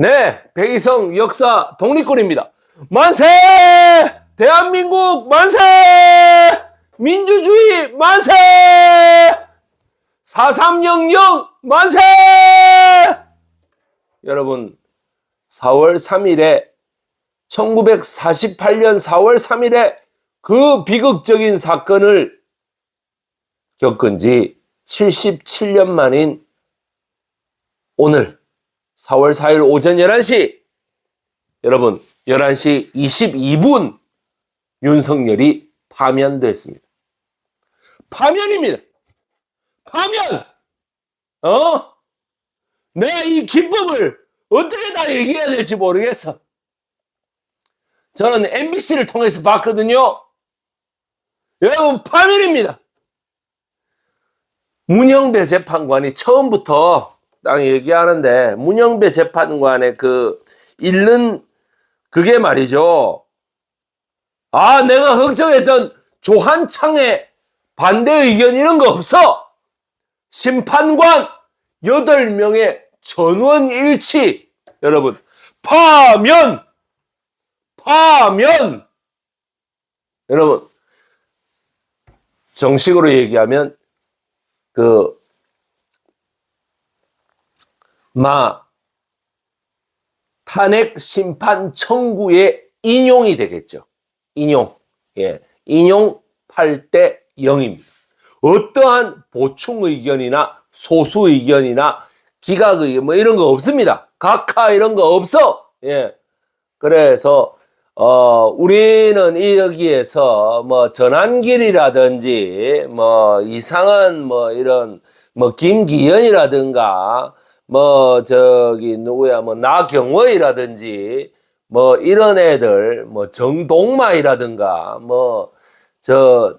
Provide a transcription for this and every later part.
네, 백이성 역사 독립군입니다. 만세! 대한민국 만세! 민주주의 만세! 4300 만세! 여러분, 4월 3일에 1948년 4월 3일에 그 비극적인 사건을 겪은 지 77년 만인 오늘 4월 4일 오전 11시 여러분 11시 22분 윤석열이 파면됐습니다. 파면입니다. 파면! 어? 내가 이 기쁨을 어떻게 다 얘기해야 될지 모르겠어. 저는 MBC를 통해서 봤거든요. 여러분 파면입니다. 문영배 재판관이 처음부터 딱 얘기하는데 문영배 재판관의 그 읽는 그게 말이죠. 아 내가 걱정했던 조한창의 반대 의견 이런 거 없어. 심판관 8명의 전원 일치. 여러분 파면 파면 여러분 정식으로 얘기하면 그, 마, 탄핵 심판 청구의 인용이 되겠죠. 인용. 예. 인용 8대 0입니다. 어떠한 보충 의견이나 소수 의견이나 기각 의견 뭐 이런 거 없습니다. 각하 이런 거 없어. 예. 그래서 어, 우리는 이 여기에서 뭐 전환길이라든지 뭐 이상한 뭐 이런 뭐 김기현이라든가 뭐 저기 누구야 뭐 나경원이라든지 뭐 이런 애들 뭐 정동마이라든가 뭐 저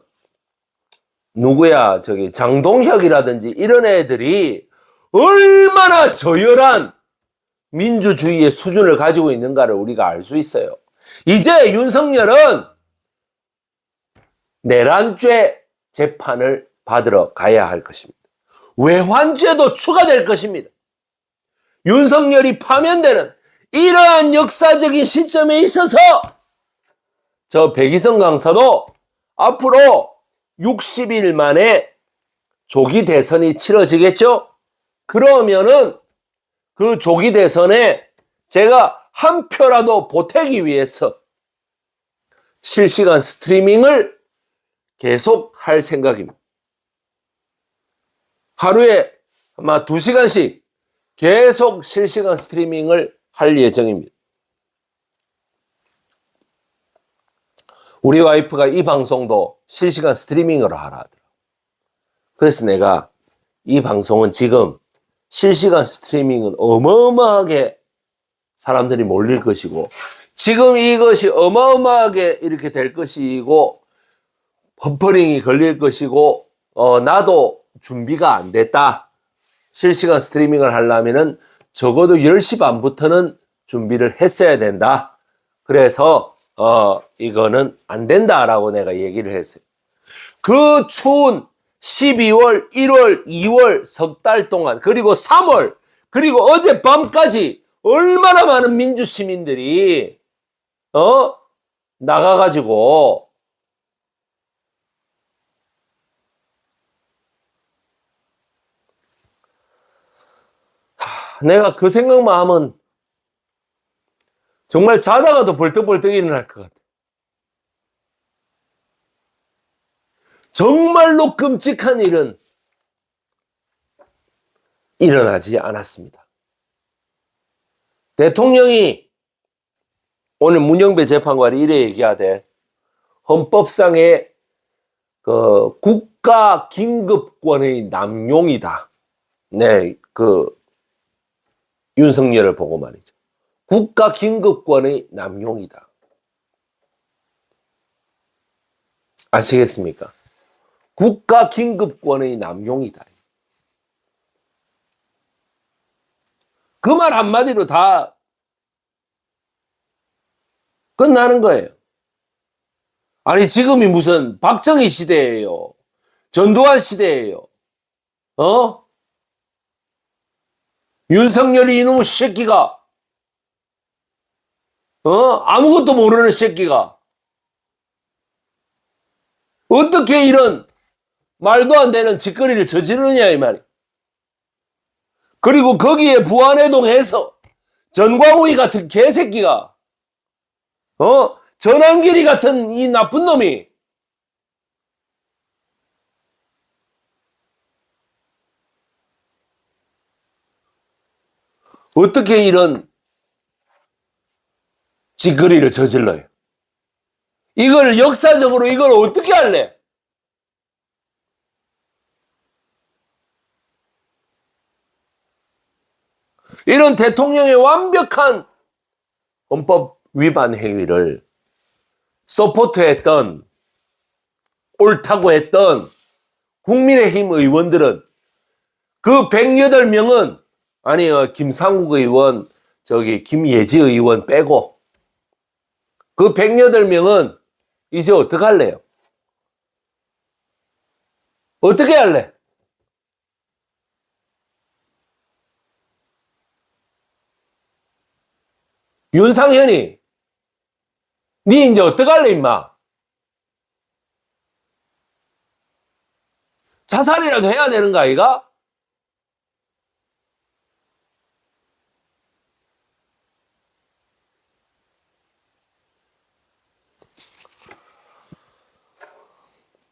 누구야 저기 장동혁이라든지 이런 애들이 얼마나 저열한 민주주의의 수준을 가지고 있는가를 우리가 알 수 있어요. 이제 윤석열은 내란죄 재판을 받으러 가야 할 것입니다. 외환죄도 추가될 것입니다. 윤석열이 파면되는 이러한 역사적인 시점에 있어서 저 백이성 강사도 앞으로 60일 만에 조기 대선이 치러지겠죠? 그러면은 그 조기 대선에 제가 한 표라도 보태기 위해서 실시간 스트리밍을 계속 할 생각입니다. 하루에 아마 2시간씩 계속 실시간 스트리밍을 할 예정입니다. 우리 와이프가 이 방송도 실시간 스트리밍으로 하라 하더라. 그래서 내가 이 방송은 지금 실시간 스트리밍은 어마어마하게 사람들이 몰릴 것이고 지금 이것이 어마어마하게 이렇게 될 것이고 버퍼링이 걸릴 것이고 어 나도 준비가 안 됐다. 실시간 스트리밍을 하려면은 적어도 10시 반부터는 준비를 했어야 된다. 그래서 어 이거는 안 된다라고 내가 얘기를 했어요. 그 추운 12월, 1월, 2월 석 달 동안 그리고 3월 그리고 어젯밤까지 얼마나 많은 민주 시민들이 어 나가 가지고 내가 그 생각만 하면 정말 자다가도 벌떡벌떡 일어날 것 같아. 정말로 끔찍한 일은 일어나지 않았습니다. 대통령이 오늘 문영배 재판관이 이래 얘기하되 헌법상의 그 국가 긴급권의 남용이다. 네, 그 윤석열을 보고 말이죠. 국가 긴급권의 남용이다. 아시겠습니까? 국가 긴급권의 남용이다. 그 말 한마디로 다 끝나는 거예요. 아니, 지금이 무슨 박정희 시대예요. 전두환 시대예요. 어? 윤석열이 이놈의 새끼가 어? 아무것도 모르는 새끼가. 어떻게 이런 말도 안 되는 짓거리를 저지르느냐, 이 말이. 그리고 거기에 부안해동해서 전광훈이 같은 개새끼가, 어? 전환길이 같은 이 나쁜 놈이, 어떻게 이런 짓거리를 저질러요? 이걸 역사적으로 이걸 어떻게 할래? 이런 대통령의 완벽한 헌법 위반 행위를 서포트했던 옳다고 했던 국민의힘 의원들은 그 108명은 아니요 김상국 의원 저기 김예지 의원 빼고 그 108명은 이제 어떡할래요? 어떻게 할래? 윤상현이 니 이제 어떡할래 임마? 자살이라도 해야 되는 거 아이가?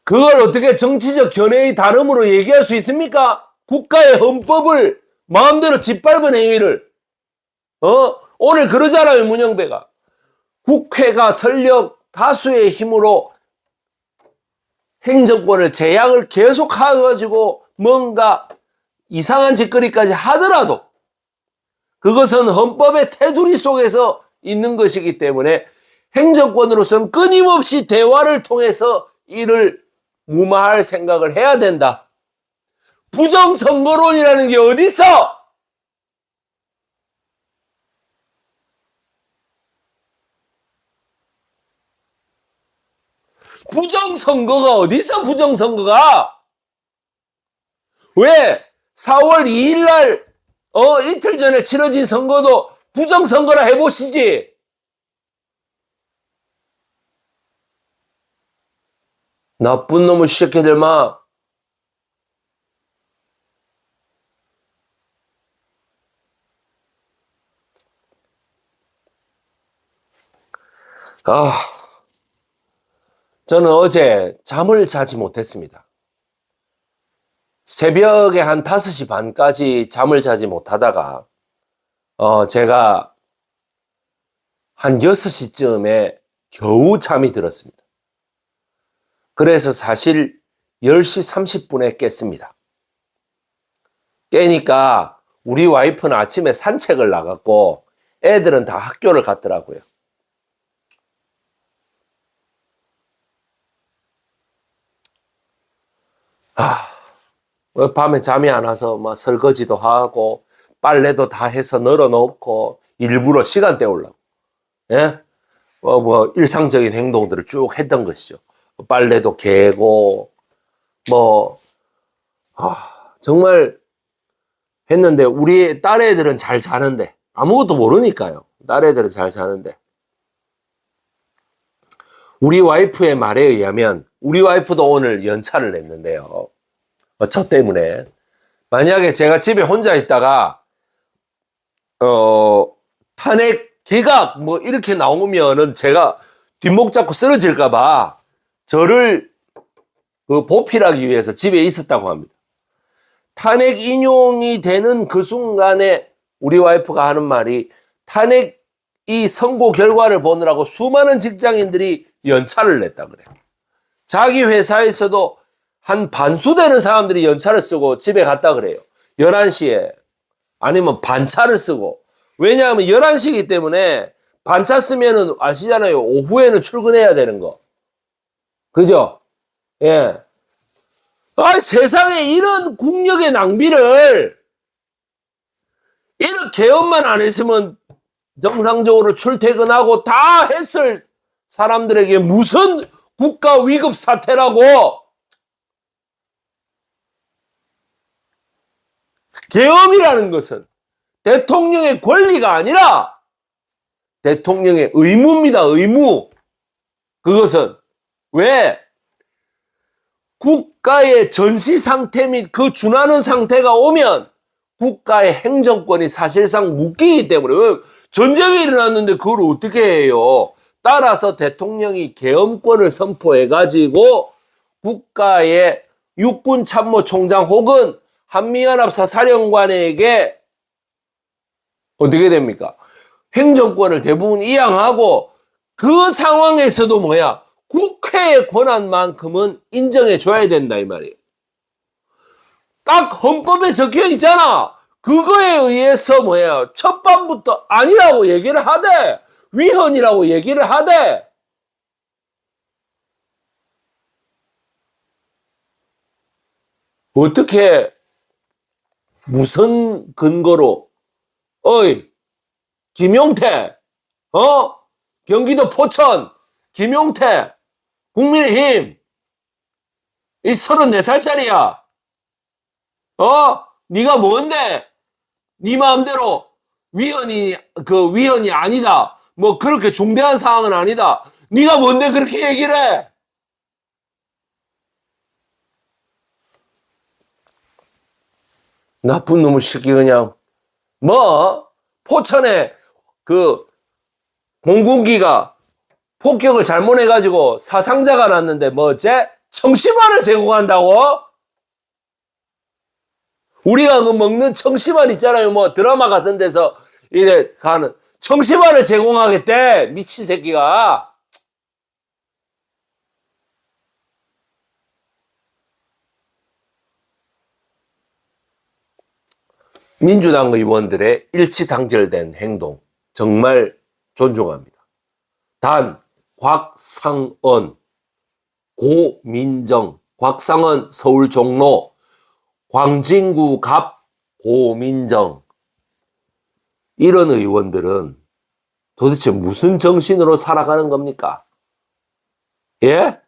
그걸 어떻게 정치적 견해의 다름으로 얘기할 수 있습니까? 국가의 헌법을 마음대로 짓밟은 행위를. 어? 오늘 그러잖아요 문영배가. 국회가 설령 다수의 힘으로 행정권을 제약을 계속 해가지고 뭔가 이상한 짓거리까지 하더라도 그것은 헌법의 테두리 속에서 있는 것이기 때문에 행정권으로서는 끊임없이 대화를 통해서 이를 무마할 생각을 해야 된다. 부정선거론이라는 게 어디 있어? 부정선거가 어디 있어? 부정선거가 왜 4월 2일 날 어, 이틀 전에 치러진 선거도 부정선거라 해보시지. 나쁜 놈의 새끼들마. 아, 저는 어제 잠을 자지 못했습니다. 새벽에 한 5시 반까지 잠을 자지 못하다가, 어, 제가 한 6시쯤에 겨우 잠이 들었습니다. 그래서 사실 10시 30분에 깼습니다. 깨니까 우리 와이프는 아침에 산책을 나갔고 애들은 다 학교를 갔더라고요. 아, 밤에 잠이 안 와서 막 설거지도 하고 빨래도 다 해서 널어 놓고 일부러 시간 때우려고. 예? 어, 뭐 일상적인 행동들을 쭉 했던 것이죠. 빨래도 개고 뭐 아, 정말 했는데 우리 딸 애들은 잘 자는데 아무것도 모르니까요. 딸 애들은 잘 자는데 우리 와이프의 말에 의하면 우리 와이프도 오늘 연차를 냈는데요. 어, 저 때문에 만약에 제가 집에 혼자 있다가 어 탄핵 기각 뭐 이렇게 나오면은 제가 뒷목 잡고 쓰러질까봐 저를 그 보필하기 위해서 집에 있었다고 합니다. 탄핵 인용이 되는 그 순간에 우리 와이프가 하는 말이 탄핵 이 선고 결과를 보느라고 수많은 직장인들이 연차를 냈다 그래요. 자기 회사에서도 한 반수 되는 사람들이 연차를 쓰고 집에 갔다 그래요. 11시에. 아니면 반차를 쓰고. 왜냐하면 11시이기 때문에 반차 쓰면은 아시잖아요. 오후에는 출근해야 되는 거. 그죠? 예. 아, 세상에 이런 국력의 낭비를 이런 개업만 안 했으면 정상적으로 출퇴근하고 다 했을 사람들에게 무슨 국가 위급 사태라고 계엄이라는 것은 대통령의 권리가 아니라 대통령의 의무입니다. 의무. 그것은 왜 국가의 전시 상태 및 그 준하는 상태가 오면 국가의 행정권이 사실상 묶이기 때문에 왜 전쟁이 일어났는데 그걸 어떻게 해요? 따라서 대통령이 계엄권을 선포해 가지고 국가의 육군 참모총장 혹은 한미연합사 사령관에게 어떻게 됩니까? 행정권을 대부분 이양하고 그 상황에서도 뭐야? 국회의 권한만큼은 인정해 줘야 된다 이 말이에요. 딱 헌법에 적혀 있잖아. 그거에 의해서 뭐야? 첫 밤부터 아니라고 얘기를 하되 위헌이라고 얘기를 하되 어떻게 무슨 근거로 어이 김용태 어 경기도 포천 김용태 국민의힘 이 34살짜리야. 어? 네가 뭔데? 네 마음대로 위헌이 그 위헌이 아니다. 뭐 그렇게 중대한 사항은 아니다. 네가 뭔데 그렇게 얘기를 해? 나쁜 놈의 새끼 그냥. 뭐? 포천에 그 공군기가 폭격을 잘못해가지고 사상자가 났는데 뭐 어째 청심환을 제공한다고? 우리가 그 먹는 청심환 있잖아요 뭐 드라마 같은 데서 이래 가는 청심환을 제공하겠대 미친 새끼가 민주당 의원들의 일치 단결된 행동 정말 존중합니다. 단 곽상언, 고민정, 곽상언 서울 종로, 광진구 갑 고민정 이런 의원들은 도대체 무슨 정신으로 살아가는 겁니까? 예?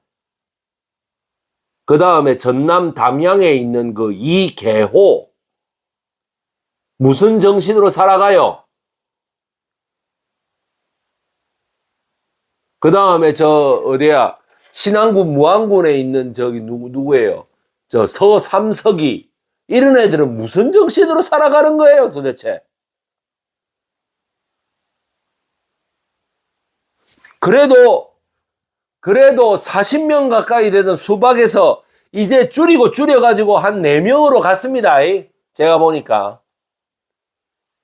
그 다음에 전남 담양에 있는 그 이계호 무슨 정신으로 살아가요? 그 다음에 저 어디야 신안군 무안군에 있는 저기 누구 누구예요? 저 서삼석이 이런 애들은 무슨 정신으로 살아가는 거예요 도대체? 그래도 그래도 40명 가까이 되던 수박에서 이제 줄이고 줄여가지고 한 4명으로 갔습니다. 이. 제가 보니까.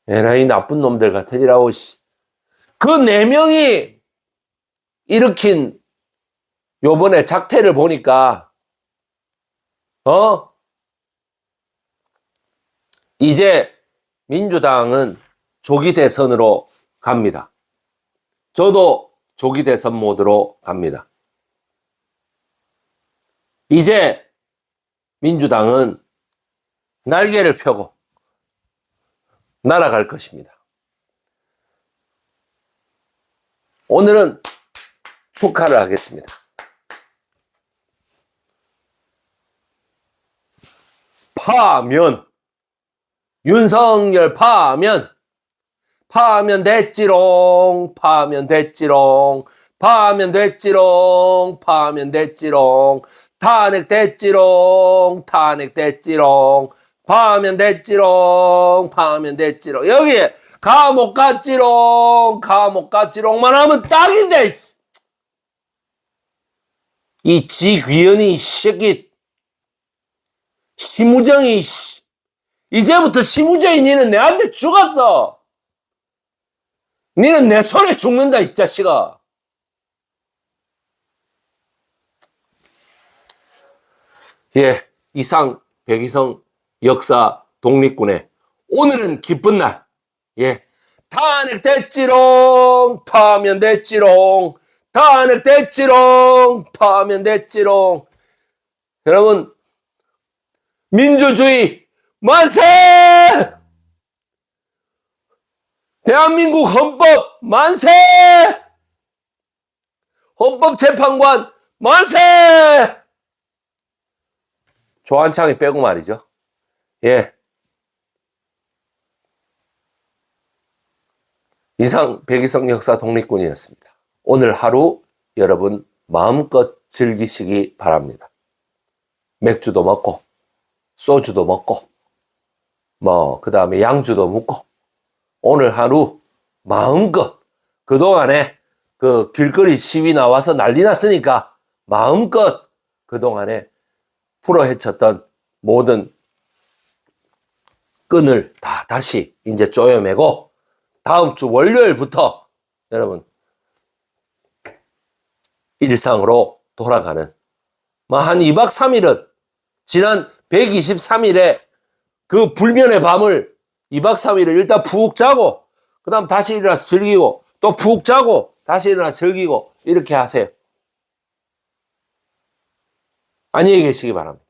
에라이 나쁜 놈들 같으니라고, 씨. 그 4명이 일으킨 요번에 작태를 보니까, 어? 이제 민주당은 조기 대선으로 갑니다. 저도 조기 대선 모드로 갑니다. 이제 민주당은 날개를 펴고 날아갈 것입니다. 오늘은 축하를 하겠습니다. 파면 윤석열 파면 파면 됐지롱 파면 됐지롱 파면 됐지롱 파면 됐지롱 탄핵 됐지롱 탄핵 됐지롱 파면 됐지롱 파면 됐지롱 여기 감옥 갔지롱 감옥 갔지롱만 하면 딱인데 이 지귀현이 이 새끼 심우정이 씨. 이제부터 심우정이 니는 내한테 죽었어 니는 내 손에 죽는다, 이 자식아. 예, 이상 백이성 역사 독립군의 오늘은 기쁜 날. 예, 탄핵 됐지롱, 파면 됐지롱, 탄핵 됐지롱, 파면 됐지롱. 여러분, 민주주의 만세! 대한민국 헌법 만세! 헌법재판관 만세! 조한창이 빼고 말이죠. 예. 이상 백이성 역사 독립군이었습니다. 오늘 하루 여러분 마음껏 즐기시기 바랍니다. 맥주도 먹고 소주도 먹고 뭐 그 다음에 양주도 먹고 오늘 하루 마음껏 그동안에 그 길거리 시위 나와서 난리 났으니까 마음껏 그동안에 풀어 헤쳤던 모든 끈을 다 다시 이제 쪼여매고 다음 주 월요일부터 여러분 일상으로 돌아가는 뭐한 2박 3일은 지난 123일에 그 불면의 밤을 2박 3일을 일단 푹 자고 그 다음 다시 일어나서 즐기고 또 푹 자고 다시 일어나서 즐기고 이렇게 하세요. 안녕히 계시기 바랍니다.